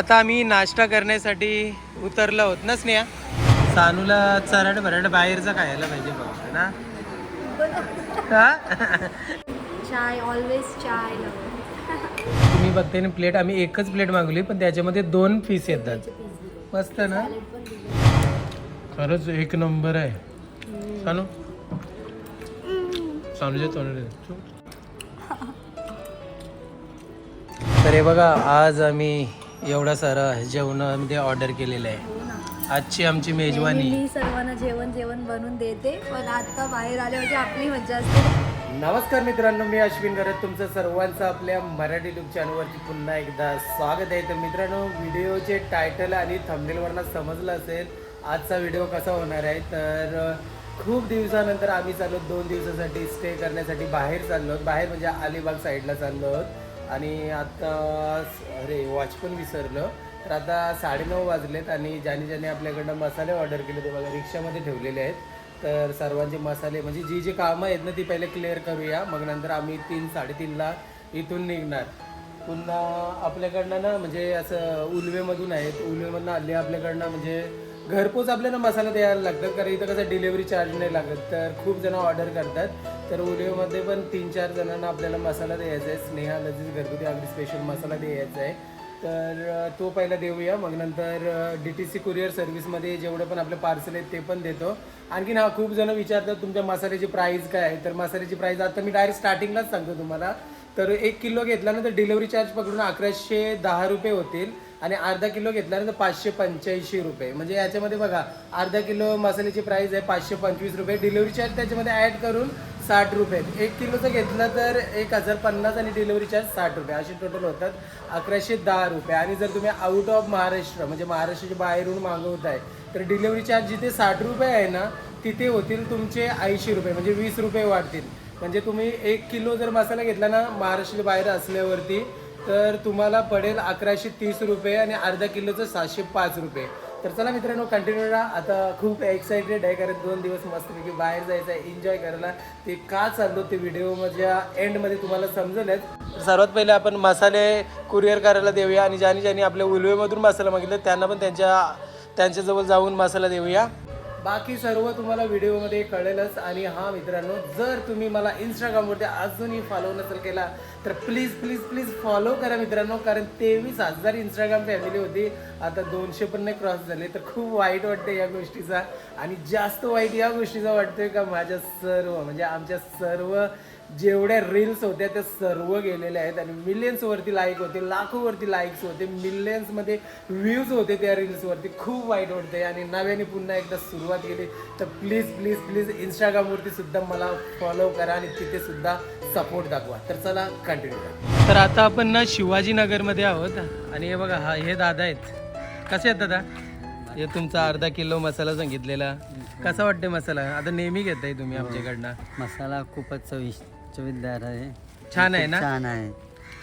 आता आम्ही नाश्ता करण्यासाठी उतरलो आहोत ना स्नेहा? सानूला चरड भरड बाहेरचं खायला पाहिजे फक्त ना? हा? चाय ऑलवेज चाय. तुम्ही बघते ना प्लेट आम्ही एकच प्लेट मागवली पण त्याच्यामध्ये दोन पीस येतात. मस्त ना? खरंच एक नंबर आहे. सानू? सानूच्या तोंडात तर हे बघा आज आम्ही एवढा सारा जेवणामध्ये ऑर्डर केलेलं आहे. आजची आमची मेजवानी. मी सर्वांना जेवण जेवण बनवून देते पण आता बाहेर आल्यावरती आपली मज्जा असते. नमस्कार मित्रांनो मी अश्विन करत तुमचं सर्वांचं आपल्या मराठी युट्यूब चॅनलवरती पुन्हा एकदा स्वागत आहे. तर मित्रांनो व्हिडिओचे टायटल आणि थंबनेलवरनं समजलं असेल आजचा व्हिडिओ कसा होणार आहे तर खूप दिवसानंतर आम्ही चाललो. दोन दिवसासाठी स्टे करण्यासाठी बाहेर चाललो. आहोत बाहेर म्हणजे अलिबाग साईडला चाललो. आहोत आणि आता अरे वॉच पण विसरलं. तर आता साडेनऊ वाजलेत आणि ज्याने ज्याने आपल्याकडनं मसाले ऑर्डर केले ते बघा रिक्षामध्ये ठेवलेले आहेत. तर सर्वांचे मसाले म्हणजे जी जी कामं आहेत ना ती पहिले क्लिअर करूया. मग नंतर आम्ही तीन साडेतीनला इथून निघणार. पुन्हा आपल्याकडनं ना म्हणजे असं उलवेमधून आहेत. उलवेमधनं आले आपल्याकडनं म्हणजे घरपोच आपल्याला मसाला द्यायला लागतात. कारण इथं कसं डिलेवरी चार्ज नाही लागत. तर खूप जण ऑर्डर करतात. तर उलवेमध्ये पण तीन चार जणांना आपल्याला मसाला द्यायचा आहे. स्नेहा लजीज घरगुती अगदी स्पेशल मसाला द्यायचा आहे. तर तो पहिला देऊया. मग नंतर डी टी सी कुरिअर सर्व्हिसमध्ये जेवढं पण आपले पार्सल आहेत ते पण देतो. आणखीन हा खूप जण विचारतात तुमच्या मसाल्याची प्राईस काय आहे? तर मसाल्याची प्राईस आता मी डायरेक्ट स्टार्टिंगलाच सांगतो तुम्हाला. तर एक किलो घेतला ना तर डिलिव्हरी चार्ज पकडून अकराशे दहा रुपये होतील आणि अर्धा किलो घेतला ना तर पाचशे पंच्याऐंशी रुपये. म्हणजे याच्यामध्ये बघा अर्धा किलो मसाल्याची प्राईस आहे पाचशे पंचवीस रुपये. डिलिव्हरी चार्ज त्याच्यामध्ये ॲड करून साठ रुपये. एक किलोचं घेतलं तर एक हजार पन्नास आणि डिलिव्हरी चार्ज साठ रुपये. असे टोटल होतात. अकराशे दहा रुपये. आणि जर तुम्ही आउट ऑफ महाराष्ट्र म्हणजे महाराष्ट्राच्या बाहेरून मागवत आहे तर डिलिव्हरी चार्ज जिथे साठ रुपये आहे ना तिथे होतील तुमचे ऐंशी रुपये म्हणजे वीस रुपये वाढतील. म्हणजे तुम्ही एक किलो जर मसाला घेतला ना महाराष्ट्राच्या बाहेर असल्यावरती तर तुम्हाला पडेल अकराशे तीस रुपये आणि अर्धा किलोचं सातशे पाच रुपये. तर चला मित्रांनो कंटिन्यू राहा. आता खूप एक्साइटेड आहे कारण दोन दिवस मस्तपैकी बाहेर जायचं आहे एन्जॉय करायला. ते का चाललो ते व्हिडिओ माझ्या एंडमध्ये तुम्हाला समजलंच. सर्वात पहिले आपण मसाले कुरिअर करायला देऊया आणि ज्याने ज्याने आपल्या उलवेमधून मसाला मागितलं त्यांना पण त्यांच्या त्यांच्याजवळ जाऊन मसाला देऊया. बाकी सर्व तुम्हाला व्हिडिओमध्ये कळेलच. आणि हा मित्रांनो जर तुम्ही मला इंस्टाग्रामवरती अजूनही फॉलो नसेल केला तर प्लीज प्लीज प्लीज फॉलो करा मित्रांनो कारण तेवीस हजार इंस्टाग्राम फॅमिली होती. आता दोनशे पण क्रॉस झाले तर खूप वाईट वाटतं या गोष्टीचा. आणि जास्त वाईट या गोष्टीचा वाटतोय का माझ्या सर्व म्हणजे आमच्या सर्व जेवढ्या रील्स होत्या त्या सर्व गेलेल्या आहेत आणि मिलियन्सवरती लाईक होते लाखोवरती लाईक्स होते मिलियन्समध्ये व्ह्यूज होते त्या रील्सवरती खूप वाईट वाटते आणि नव्याने पुन्हा एकदा सुरुवात केली. तर प्लीज प्लीज प्लीज इंस्टाग्रामवरती सुद्धा मला फॉलो करा आणि तिथे सुद्धा सपोर्ट दाखवा. तर चला कंटिन्यू करा. तर आता आपण ना शिवाजीनगरमध्ये आहोत आणि हे बघा हा हे दादा आहेत. कसे आहेत दादा? हे तुमचा अर्धा किलो मसाला सांगितलेला. कसा वाटते मसाला? आता नेहमी घेताय तुम्ही आमच्याकडनं. मसाला खूपच चविष्ट चवितदार आहे. छान आहे ना? छान आहे.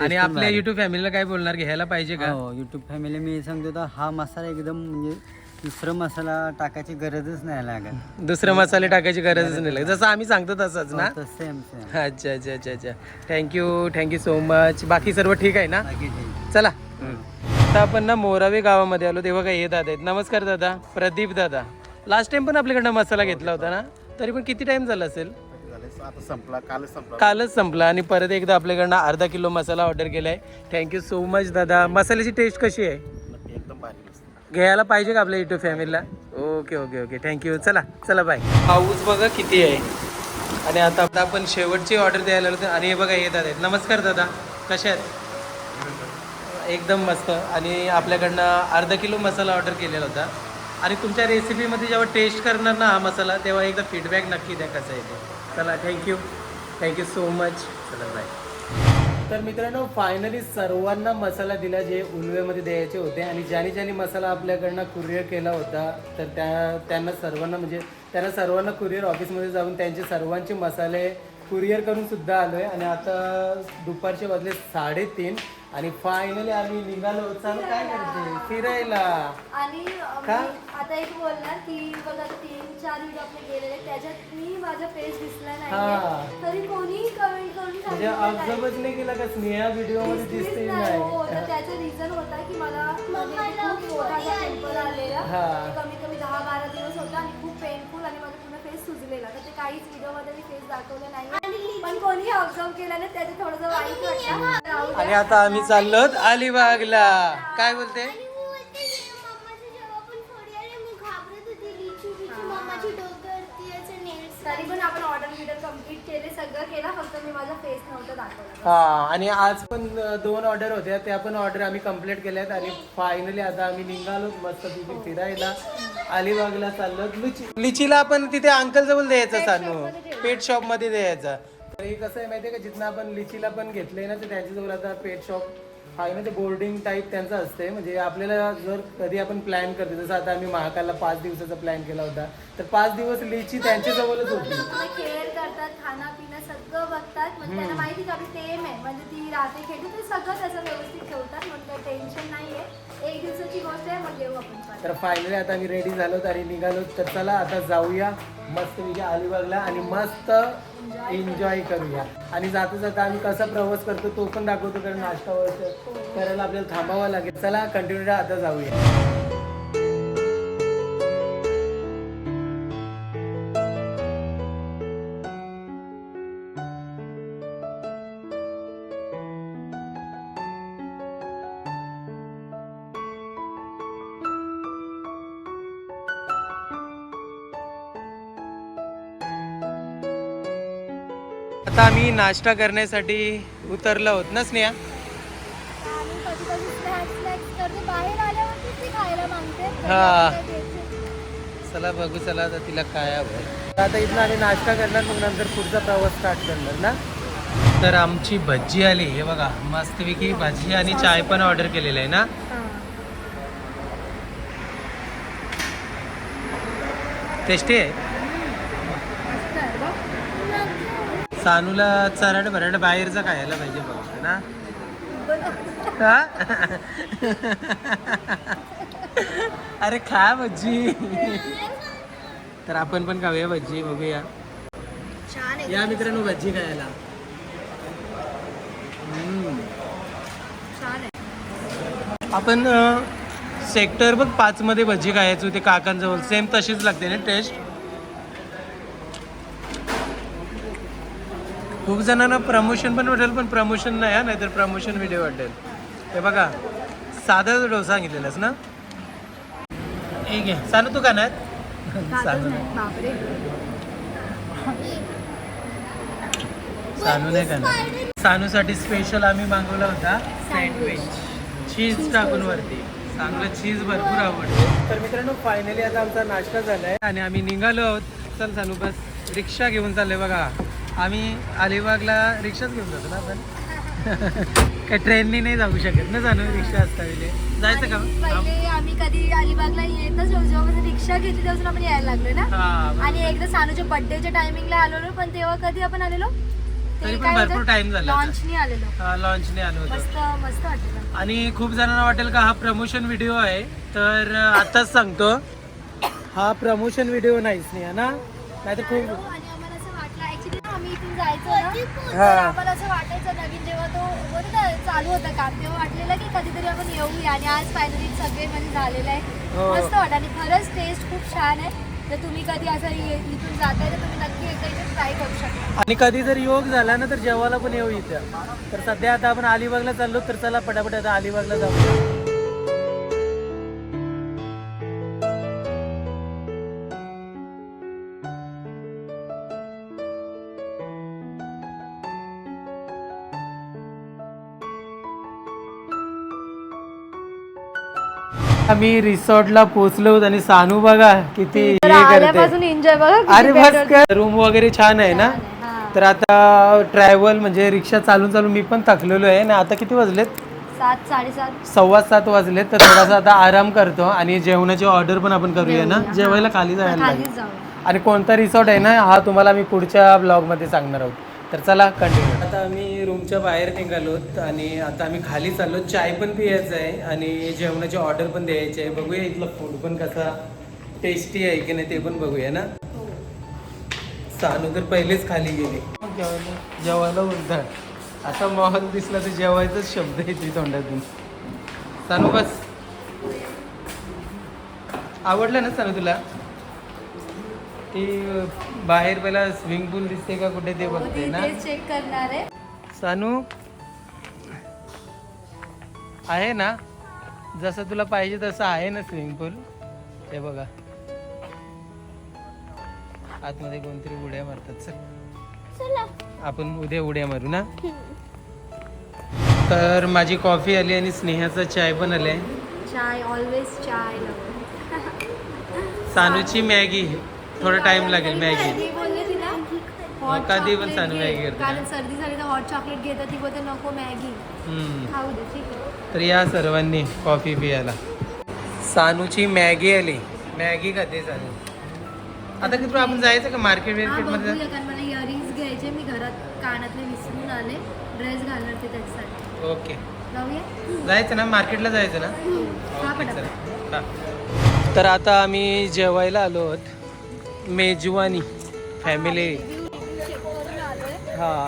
आणि आपल्या युट्यूब फॅमिलीला काय बोलणार? घ्यायला पाहिजे का? हो युट्यूब फॅमिली मी सांगतो तर हा मसाला एकदम म्हणजे दुसरं मसाला टाकायची गरजच नाही लागत. दुसरे मसाले टाकायची गरजच नाही लागत. जसं आम्ही सांगतो तसंच ना? सेम सेम अच्छा अच्छा अच्छा अच्छा. थँक्यू थँक्यू सो मच बाकी सर्व ठीक आहे ना? बाकी ठीक. चला. आता आपण ना मोरावे गावामध्ये आलो तेव्हा काय हे दादा आहेत. नमस्कार दादा. प्रदीप दादा. लास्ट टाइम पण आपल्याकडनं मसाला घेतला होता ना? तरी पण किती टाइम झाला असेल? आता संपला कालच संपला कालच संपला आणि परत एकदा आपल्याकडनं अर्धा किलो मसाला ऑर्डर केलाय. थँक्यू सो मच दादा. मसाल्याची टेस्ट कशी आहे? एकदम भारी मस्त. घ्यायला पाहिजे का आपल्या युट्यूब फॅमिलीला ओके ओके ओके थँक्यू चला चला बाय पाऊस बघा किती आहे. आणि आता आता आपण शेवटची ऑर्डर द्यायला आलो. आणि हे बघा येत आहेत. नमस्कार दादा. कशा आहेत? एकदम मस्त. आणि आपल्याकडनं अर्धा किलो मसाला ऑर्डर केलेला होता. आणि तुमच्या रेसिपीमध्ये जेव्हा टेस्ट करणार ना हा मसाला तेव्हा एकदा फीडबॅक नक्की द्या कसा आहे ते. चला thank you thank you so much चला बाय तर मित्रांनो फायनली सर्वांना मसाला दिला जे उलवेमध्ये द्यायचे होते आणि ज्याने ज्याने मसाला आपल्याकडनं कुरिअर केला होता तर त्या त्यांना सर्वांना म्हणजे त्यांना सर्वांना कुरिअर ऑफिसमध्ये जाऊन त्यांचे सर्वांचे मसाले कुरिअर करून सुद्धा आलो आहे आणि आता दुपारचे वाजले साडेतीन. आणि फायनली आम्ही निघालो चालू काय करते फिरायला आणि का? आता एक बोलणार की बघा तीन चार व्हिडिओ आपले गेलेले त्याच्यात मी माझा फेस दिसला हा. नाही तरी कोणी कमेंट करून म्हणजे सांगितलं नाही. ऑब्झर्वच नाही केला का स्नेहा व्हिडिओमध्ये दिसलीच दिसते नाही. हो, तर नाही त्याचं रिझन होता की मला म्हणजे खूप मोठा पिंपल आलेला हा. कमीत कमी दहा बारा दिवस होता आणि खूप पेनफुल आणि माझा पूर्ण फेस सुजलेला तर ते काहीच व्हिडिओमध्ये मी फेस दाखवलं नाही पण कोणी ऑब्झर्व केलं नाही त्याचं थोडंसं वाईट वाटलं. आणि आता आम्ही चाललो अलिबागला. काय बोलते? आणि मी बोलते जे मम्माचं जेव्हा पण फोडी आली मी घाबरत होती. लिचू बिचू मम्माची डोक्यावरती याचे नेल्स तरी पण आपण ऑर्डर व्हिडिओ कंप्लीट केले सगळं केलं फक्त मी माझा फेस नव्हतं दाखवला. हा आणि आज पण दोन ऑर्डर होत्या. त्या पण ऑर्डर आम्ही कंप्लीट केल्यात आणि फायनली आता आम्ही निघालो. मस्त तिथे फिरायला. अलिबागला चाललो. लिची लिचीला आपण तिथे अंकल जवळ द्यायचं सांगू पेट शॉपमध्ये द्यायचा. तर हे कसं आहे माहितीये का जिथं आपण लिचीला पण घेतलंय ना तर त्यांच्याजवळ आता पेट शॉप आहे ना ते बोर्डिंग टाईप त्यांचं असते म्हणजे आपल्याला जर कधी आपण प्लॅन करतो जसं आता आम्ही महाकालला पाच दिवसाचा प्लॅन केला होता तर पाच दिवस लिची त्यांच्याजवळच होती. सगळं बघतात म्हणजे त्यांना माहिती का आपली टेम आहे. म्हणजे ती राहते खेळते ते सगळं त्याचं व्यवस्थित ठेवतात. म्हणजे काही टेन्शन नाहीये. एक दिवसाची गोष्ट आहे मग येऊ आपण पण. तर फायनली आता आम्ही रेडी झालो आणि निघालो. तर चला आता जाऊया. मस्त विजय अलिबागला आणि मस्त एन्जॉय करूया. आणि जाता जाता आम्ही कसा प्रवास करतो तो पण दाखवतो कारण नाश्ता वगैरे करायला आपल्याला थांबावं लागेल. चला कंटिन्यू आता जाऊया. आता आम्ही नाश्ता करण्यासाठी उतरलो आहोत. ना स्नेहा? हा. चला बघू चला आता तिला काय हवं आता इथनं आम्ही नाश्ता करणार मग नंतर पुढचा प्रवास स्टार्ट करणार ना? तर आमची भज्जी आली. हे बघा मस्तपैकी भजी आणि चाय पण ऑर्डर केलेलं आहे ना? टेस्टी आहे? सानूला चराड भराड बाहेरचं खायला पाहिजे बघ ना? हा? अरे खा भज्जी. तर आपण पण खाऊया भज्जी बघूया. या मित्रांनो भज्जी खायला. आपण सेक्टर बघ पाच मध्ये भजी खायचो ते काकांजवळ. सेम तशीच लागते ना टेस्ट खूप जणांना प्रमोशन पण वाटेल पण प्रमोशन नाही हा नाहीतर प्रमोशन व्हिडिओ वाटेल. हे बघा साधा डोसा सांगितलेलास ना? एक आहे सानू तू सानू. नाही. बापरे. सानू नाही खाणार. सानूसाठी स्पेशल आम्ही मागवला होता सँडविच चीज टाकून वरती. चांगलं चीज भरपूर आवडतं. तर मित्रांनो फायनली आता आमचा नाश्ता झालाय. आणि आम्ही निघालो आहोत. चल सानू बस. रिक्षा घेऊन चाललोय बघा. आम्ही अलिबागला रिक्षाच घेऊन जातो ना आपण. काय ट्रेननी नाही जाऊ शकत ना सानू रिक्षा असताना जायचं का? मग? पहिले आम्ही कधी अलिबागला येतच होतो जेव्हा रिक्षा घेतली तेव्हा आपण यायला लागलो ना. हा बरोबर. आणि एकदा सानूच्या बर्थडेच्या टायमिंगला आलेलो पण तेव्हा कधी आपण आलेलो? तरी पण भरपूर time झाला आता. लॉन्चनी आलेलो. हा लॉन्चने आलो होतो. मस्त मस्त वाटलं आणि खूप जणांना वाटेल का हा प्रमोशन व्हिडिओ आहे. तर अं, आताच सांगतो. हा प्रमोशन व्हिडिओ नाहीच नाही ना? नाहीतर खूप आणि आम्हाला असं वाटलं ऍक्च्युली आम्ही इथून जायचो ना. तर हा. आम्हाला असं वाटायचं नवीन जेव्हा तो बोलतो ना चालू होता काम तेव्हा वाटलेलं की कधीतरी आपण येऊया. आणि आज फायनली सगळे म्हणजे झालेलं आहे. हो. मस्त वाटत आणि खरंच टेस्ट खूप छान आहे. तर तुम्ही कधी असं ये- इथून जाताय तर तुम्ही नक्की एकदा इथे ट्राय करू शकता. आणि कधी जर योग झाला ना तर जेवायला पण येऊ इथं. तर सध्या आता आपण अलिबागला चाललो तर चला पटापट आता अलिबागला जाऊ आम्ही रिसॉर्टला पोहोचलो आणि सानू बघा किती हे करते. आल्यापासून एन्जॉय बघा किती अरे बस रूम वगैरे छान आहे ना. तर आता ट्रॅव्हल म्हणजे रिक्षा चालून चालून मी पण थकलेलो आहे. आणि आता किती वाजलेत? सात साडेसात. सव्वा सात वाजलेत तर थोडासा आता आराम करतो आणि जेवणाची ऑर्डर पण आपण करूया ना? जेवायला खाली जायला लागेल. आणि कोणता रिसॉर्ट आहे ना हा तुम्हाला मी पुढच्या ब्लॉगमध्ये सांगणार आहोत. तर चला कंटिन्यू आता आम्ही रूमच्या बाहेर निघालोत आणि आता आम्ही खाली चाललो. चाय पण पियायचं आहे आणि जेवणाची ऑर्डर पण द्यायची आहे. बघूया इथला फूड पण कसा टेस्टी आहे की नाही ते पण बघूया ना. सानू तर पहिलेच खाली गेली. जेवायला जेवायला असा माहोल दिसला तर जेवायचाच शब्द येते तोंडातून. सानू बस. आवडलं ना सानू तुला? ती बाहेर पहिला स्विमिंग पूल दिसते का कुठे ते बघते ना? चेक करणार आहे. सानू आहे ना? जसं तुला पाहिजे तसं आहे ना स्विमिंग पूल? ते बघा. आतमध्ये कोणतरी उड्या मारतात चल. चला. आपण उद्या उड्या मारू ना? तर माझी कॉफी आली आणि स्नेहाचा चाय पण आलाय. चाय ऑलवेज चाय सानूची मॅगी. थोडा टाइम लागेल मॅगी. कधी पण घे. मॅगी करते. कारण सर्दी झाली तर हॉट चॉकलेट घेतात ती बोलते नको मॅगी. हम्म. खाऊ दे ठीक आहे. तर या सर्वांनी कॉफी पियाला. सानूची मॅगी आली. मॅगी खाते सानू. आता किती आपण जायचं का मार्केट बिर्केटमध्ये? मला इयरिंग्स घ्यायचे मी घरात कानातले विसरून आले. ड्रेस घालणार ते त्याच्यासाठी. ओके जायचं ना मार्केटला जायचं ना. तर आता आम्ही जेवायला आलो आहोत. मेजवानी फॅमिली. हा.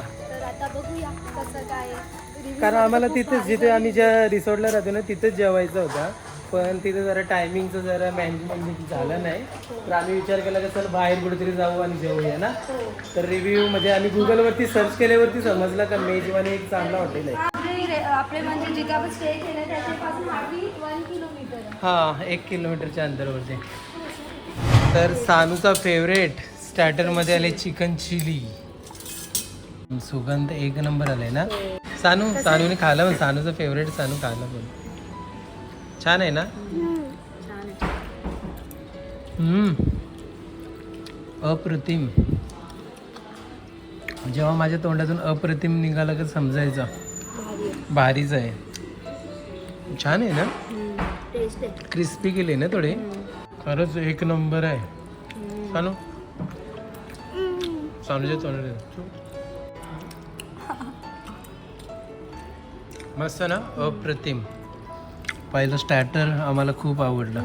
कारण आम्हाला तिथेच जिथे आम्ही ज्या रिसॉर्टला राहतो ना तिथेच जेवायचं होता. पण तिथे जरा टायमिंगचं जरा मॅनेजमेंट झालं नाही. तर आम्ही विचार केला की चल बाहेर कुठेतरी जाऊ आणि जेवूया ना. तर रिव्ह्यू म्हणजे आम्ही गुगलवरती सर्च केल्यावरती समजलं का मेजवानी एक चांगला हॉटेल आहे. आपले म्हणजे जिथे आपण स्टे केलं त्याच्यापासून वन किलोमीटर हा एक किलोमीटरच्या अंतरावरती. तर सानूचा फेवरेट स्टार्टरमध्ये आले चिकन चिली सुगंध एक नंबर आलाय ना? सानू सानूने खाल्लं पण सानूचं फेवरेट सानू खाल्लं पण छान आहे ना. अप्रतिम. जेव्हा माझ्या तोंडातून अप्रतिम निघाला का समजायचं. भारीच आहे. छान आहे ना? क्रिस्पी केले ना थोडे? खरंच एक नंबर आहे. सानू? सानूच्या तोंडात मस्त ना? अप्रतिम. पहिलं स्टार्टर आम्हाला खूप आवडलं.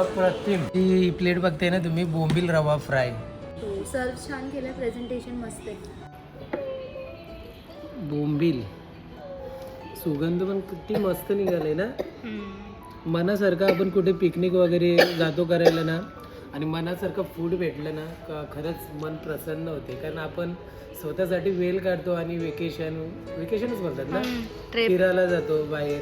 अप्रतिम. ती प्लेट बघते ना तुम्ही? बोंबील रवा फ्राय. सर्व छान केलं. प्रेझेंटेशन मस्त आहे. बोंबील. सुगंध पण किती मस्त निघालाय ना. मनासारखं आपण कुठे पिकनिक वगैरे जातो करायला ना आणि मनासारखं फूड भेटलं ना का खरंच मन प्रसन्न होते. कारण आपण स्वतःसाठी वेल काढतो आणि वेकेशन वेकेशनच बोलतात ना? फिरायला जातो बाहेर.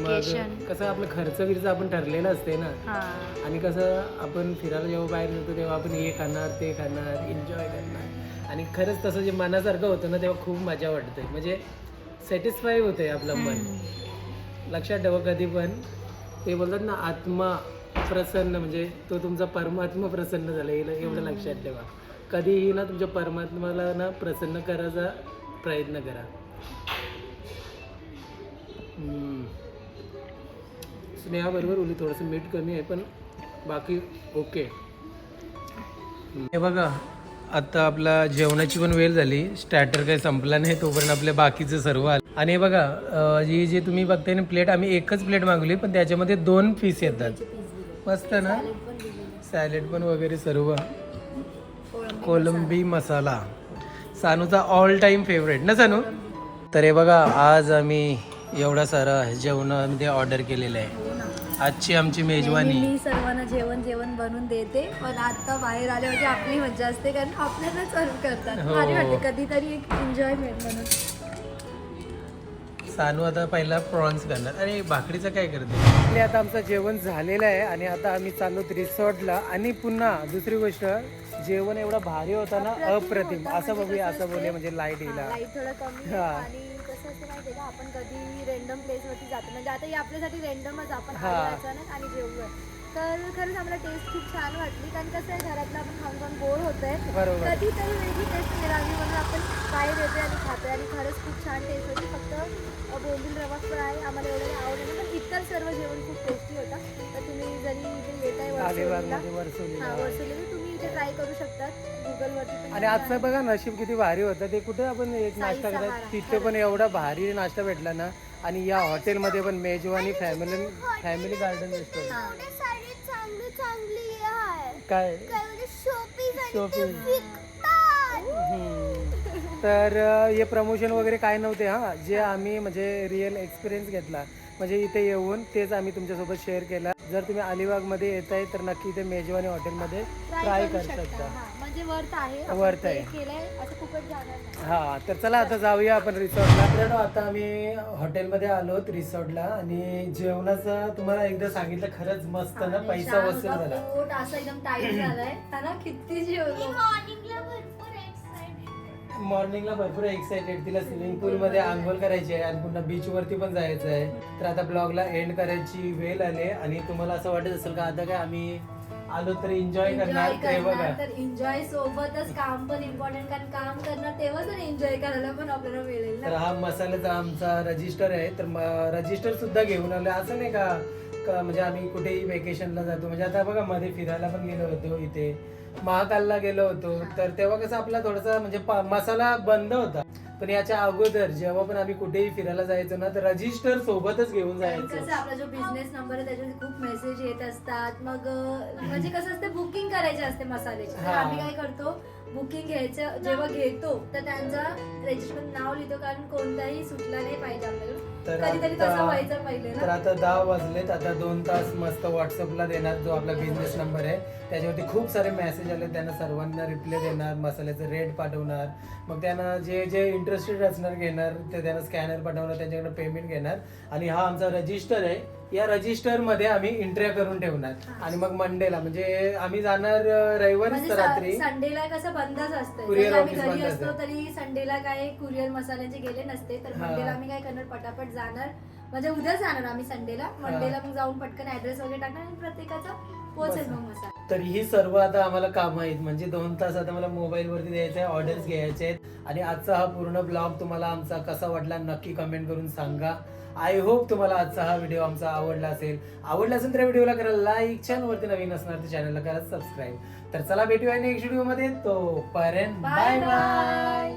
मग. कसं आपलं खर्च बिर्च आपण ठरलेलं असते ना? हां. आणि कसं आपण फिरायला जेव्हा बाहेर जातो तेव्हा आपण हे खाणार ते खाणार एन्जॉय करणार. आणि खरंच तसं जे मनासारखं होतं ना तेव्हा खूप मजा वाटते. म्हणजे सॅटिस्फाय होते आपलं मन. लक्षात ठेवा कधी पण. ते बोलतात ना आत्मा प्रसन्न म्हणजे तो तुमचा परमात्मा प्रसन्न झाला हे एवढं लक्षात ठेवा. कधीही ना तुमच्या परमात्माला ना प्रसन्न करायचा प्रयत्न करा. हम्म. स्नेहाबरोबर ओली थोडंसं मीठ कमी आहे पण बाकी ओके. हे बघा आता आपला जेवणाची पण वेळ झाली स्टार्टर काही संपला नाही तोपर्यंत आपल्या बाकीचं सर्व आलं. आणि हे बघा जी जे तुम्ही बघताय ना प्लेट आम्ही एकच प्लेट मागवली पण त्याच्यामध्ये दोन पीस येतात. मस्त ना? सॅलेड पण वगैरे सर्व. कोलंबी मसाला. सानूचा ऑल टाइम फेवरेट ना सानू? तर हे बघा आज आम्ही एवढा सारा जेवणामध्ये ऑर्डर केलेलं आहे. आजची आमची मेजवानी. मी सर्वांना जेवण जेवण बनवून देते पण आता बाहेर आल्यावरती आपली मजा असते कारण आपल्याला सर्व करतात. हो. कधीतरी एक एन्जॉयमेंट म्हणून. सानू आता पहिला प्रॉन्स करणार. अरे भाकरीचं काय करते? आता आमचं जेवण झालेलं आहे आणि आता आम्ही चाललो रिसॉर्टला. आणि पुन्हा दुसरी गोष्ट जेवण एवढा भारी होता ना अप्रतिम असं बघूया असं बोलूया म्हणजे लाइट येईल लाइट थोडं कमी हा. आणि कसं असतं माहितीये का आपण कधी रेंडम प्लेस वरती जातो. म्हणजे आता हे आपल्यासाठी रेंडमच आपण हा. अचानक आणि जेवूया. तर खरंच आम्हाला टेस्ट खूप छान वाटली. कारण कसं आहे घरातलं आपण खाऊन खाऊन बोर होत आहे बरोबर. कधीतरी वेगळी टेस्ट मिळाली म्हणून आपण काय देतोय आणि खातोय. आणि खरंच खूप छान टेस्ट होती. फक्त बोंबील रवा फ्राय आम्हाला एवढं आवडलं. पण इतर सर्व जेवण खूप टेस्टी होता. तर तुम्ही जरी इथे येत आहे हा वरसोलीला. तुम्ही इथे ट्राय करू शकतात. गुगलवरती आणि आजचं बघा नशीब किती भारी होतं. ते कुठे आपण एक नाश्ता सहारा. करत तिथे पण एवढा भारी नाश्ता भेटला ना. आणि या हॉटेलमध्ये पण मेजवानी फॅमिली फॅमिली गार्डन रेस्टॉरंट. एवढे सारे चांगली चांगली आहे. काय? शोपीस तर हे प्रमोशन वगैरे काय नव्हते हां. जे आम्ही म्हणजे रिअल एक्सपिरियन्स घेतला. म्हणजे इथे येऊन तेच आम्ही तुमच्यासोबत शेअर केला. जर तुम्ही अलिबागमध्ये येत आहे तर नक्की इथे मेजवानी हॉटेलमध्ये ट्राय करू शकता. हा, म्हणजे वर्थ आहे. हा तर चला आता जाऊया आपण रिसॉर्टला मित्रांनो आता आम्ही हॉटेलमध्ये आलोत रिसॉर्टला आणि जेवणाचं तुम्हाला एकदा सांगितलं खरंच मस्त ना पैसा वसूल झाला. पोट असं एकदम टाईट झालाय. किती जेवलो. मॉर्निंगला भरपूर एक्साइटेड मॉर्निंगला भरपूर एक्साइटेड तिला स्विमिंग पूल मध्ये आंघोळ करायची आहे आणि पुन्हा बीच वरती पण जायचं आहे. तर आता ब्लॉगला एंड करायची वेळ आली आणि तुम्हाला असं वाटत असेल का आता काय आम्ही आलो तर एन्जॉय करणार? ते बघा. तर एन्जॉय सोबतच काम पण इम्पॉर्टंट कारण काम करणार तेव्हाच एन्जॉय करायला पण आपल्याला मिळेल तर हा मसाल्याचा आमचा रजिस्टर आहे. तर रजिस्टर सुद्धा घेऊन आलो असं नाही का का म्हणजे आम्ही कुठेही वेकेशनला जातो. म्हणजे आता बघा मध्ये फिरायला पण गेलो होतो इथे. महाकालला गेलो होतो तर तेव्हा कसं आपला थोडासा म्हणजे मसाला बंद होता. पण याच्या अगोदर जेव्हा पण आम्ही कुठेही फिरायला जायचो ना तर रजिस्टर सोबतच घेऊन जायचो. कसं आपला जो बिझनेस नंबर आहे त्याच्यावर खूप मेसेज येत असतात. मग अं, म्हणजे कसं असते बुकिंग करायचे असते मसाल्याची. तर हा. आम्ही काय करतो बुकिंग घ्यायचं जेव्हा घेतो तर त्यांचा रजिस्टर नाव लिहितो कारण कोणताही सुटला नाही पाहिजे आपल्याला. तर कधीतरी आता- तसं व्हायचं पहिले तर ना आता दहा वाजलेत आता दोन तास मस्त व्हॉट्सअपला देणार जो आपला बिझनेस नंबर आहे. त्याच्यावरती खूप सारे मेसेज आले त्यांना सर्वांना रिप्लाय देणार मसाल्याचं रेट पाठवणार. मग त्यांना जे जे इंटरेस्टेड असणार घेणार ते त्यांना स्कॅनर पाठवणार त्यांच्याकडे पेमेंट घेणार. आणि हा आमचा रजिस्टर आहे. या रजिस्टरमध्ये आम्ही एंट्र्या करून ठेवणार. आणि मग मंडेला म्हणजे आम्ही जाणार रविवारीच म्हणजे रात्री. संडेला कसं बंदच असतं office घरी बंद असतो असतं. तरी संडेला काय कुरिअर मसाल्याचे गेले नसते तर हा. मंडेला आम्ही काय करणार? पटापट जाणार. म्हणजे उद्या जाणार आम्ही संडेला मंडेला मग जाऊन पटकन ऍड्रेस वगैरे टाकणार आणि प्रत्येकाचा पोहोचेल मग मसाला. तर ही सर्व आता आम्हाला काम आहेत. म्हणजे दोन तास आता मला मोबाईल वरती द्यायचे आहे ऑर्डर्स घ्यायचे आहेत आणि आजचा हा पूर्ण ब्लॉग तुम्हाला आमचा कसा वाटला नक्की कमेंट करून सांगा. आय होप तुम्हाला आजचा हा व्हिडिओ आमचा आवडला असेल. आवडला असेल तर व्हिडिओला करा लाईक चॅनलवरती नवीन असणार तर चॅनलला करा सबस्क्राईब तर चला भेटूया नेक्स्ट व्हिडिओमध्ये. तो पर्यंत बाय बाय